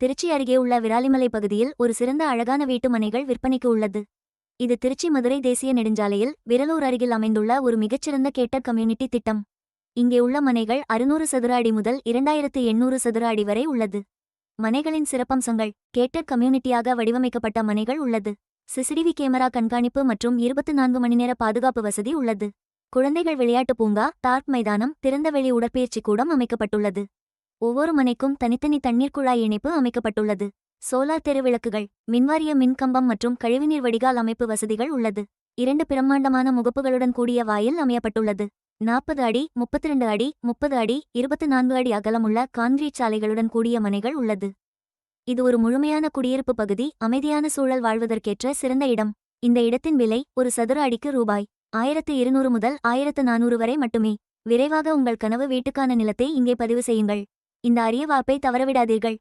திருச்சி அருகே உள்ள விராலிமலை பகுதியில் ஒரு சிறந்த அழகான வீட்டு மனைகள் விற்பனைக்கு உள்ளது. இது திருச்சி மதுரை தேசிய நெடுஞ்சாலையில் விரலூர் அருகில் அமைந்துள்ள ஒரு மிகச்சிறந்த கேட்டர் கம்யூனிட்டி திட்டம். இங்கே உள்ள மனைகள் அறுநூறு சதுர அடி முதல் இரண்டாயிரத்து எண்ணூறு சதுர அடி வரை உள்ளது. மனைகளின் சிறப்பம்சங்கள் கேட்டர் கம்யூனிட்டியாக வடிவமைக்கப்பட்ட மனைகள் உள்ளது. சிசிடிவி கேமரா கண்காணிப்பு மற்றும் இருபத்து நான்கு மணி நேர பாதுகாப்பு வசதி உள்ளது. குழந்தைகள் விளையாட்டு பூங்கா டார்க் மைதானம் திறந்தவெளி உடற்பயிற்சி கூடம் அமைக்கப்பட்டுள்ளது. ஒவ்வொரு மனைக்கும் தனித்தனி தண்ணீர் குழாய் இணைப்பு அமைக்கப்பட்டுள்ளது. சோலார் தெருவிளக்குகள் மின்வாரிய மின்கம்பம் மற்றும் கழிவுநீர் வடிகால் அமைப்பு வசதிகள் உள்ளது. இரண்டு பிரம்மாண்டமான முகப்புகளுடன் கூடிய வாயில் அமையப்பட்டுள்ளது. நாற்பது அடி முப்பத்தி ரெண்டு அடி முப்பது அடி இருபத்து நான்கு அடி அகலமுள்ள கான்கிரீட் சாலைகளுடன் கூடிய மனைகள் உள்ளது. இது ஒரு முழுமையான குடியிருப்பு பகுதி அமைதியான சூழல் வாழ்வதற்கேற்ற சிறந்த இடம். இந்த இடத்தின் விலை ஒரு சதுர அடிக்கு ரூபாய். ஆயிரத்து இருநூறு முதல் ஆயிரத்து நானூறு வரை மட்டுமே. விரைவாக உங்கள் கனவு வீட்டுக்கான நிலத்தை இங்கே பதிவு செய்யுங்கள். இந்த அரிய வாய்ப்பை தவறவிடாதீர்கள்.